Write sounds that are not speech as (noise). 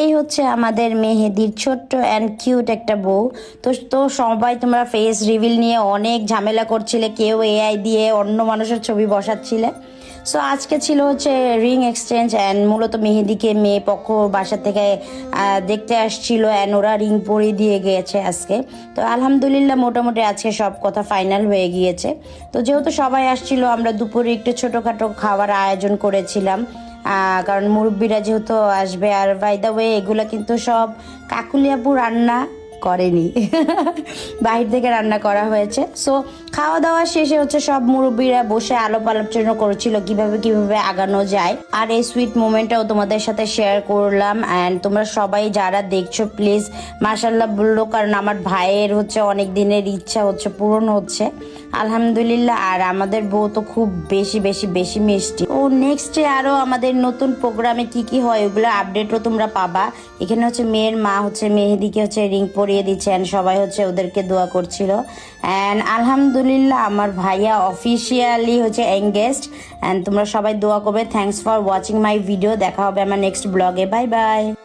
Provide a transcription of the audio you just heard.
এই হচ্ছে আমাদের মেহেদির ছোট্ট অ্যান্ড কিউট একটা বউ। তো তো সবাই তোমরা ফেস রিভিল নিয়ে অনেক ঝামেলা করছিলে, কেউ এআই দিয়ে অন্য মানুষের ছবি বসাচ্ছিলে। সো আজকে ছিল হচ্ছে রিং এক্সচেঞ্জ অ্যান্ড মূলত মেহেদিকে মেয়ে পক্ষ বাসা থেকে দেখতে আসছিল অ্যান্ড ওরা রিং পরিয়ে দিয়ে গিয়েছে আজকে। তো, আলহামদুলিল্লাহ মোটামুটি আজকে সব কথা ফাইনাল হয়ে গিয়েছে। তো, যেহেতু সবাই আসছিল, আমরা দুপুরে একটু ছোটোখাটো খাবার আয়োজন করেছিলাম। কারণ মুরব্বীরা যেহেতু আসবে, আর বাই দ্য ওয়ে এগুলো কিন্তু সব কাকুলিয়াপু রান্না করেনি। (laughs) বাহির থেকে রান্না করা হয়েছে। সো খাওয়া দাওয়া শেষে হচ্ছে সব মুরব্বীরা বসে আলোপ আলোচনা করেছিল কীভাবে কীভাবে আগানো যায়। আর এই সুইট মোমেন্টটাও তোমাদের সাথে শেয়ার করলাম। অ্যান্ড তোমরা সবাই যারা দেখছ প্লিজ মার্শাল্লাহ বলল, কারণ আমার ভাইয়ের হচ্ছে অনেক দিনের ইচ্ছা হচ্ছে পূরণ হচ্ছে। আলহামদুলিল্লাহ, আর আমাদের বউ তো খুব বেশি বেশি বেশি মিষ্টি। ও নেক্সট আরও আমাদের নতুন প্রোগ্রামে কি কি হয়, ওগুলো আপডেটও তোমরা পাবা। এখানে হচ্ছে মেয়ের মা হচ্ছে মেহেদিকে হচ্ছে রিং পরিয়ে দিচ্ছে and সবাই হচ্ছে ওদেরকে দোয়া করছিল। অ্যান্ড আলহামদুলিল্লাহ আমার ভাইয়া অফিসিয়ালি হচ্ছে এঙ্গেজড অ্যান্ড তোমরা সবাই দোয়া করবে। Thanks for watching my video দেখা হবে আমার নেক্সট ব্লগে বাই বাই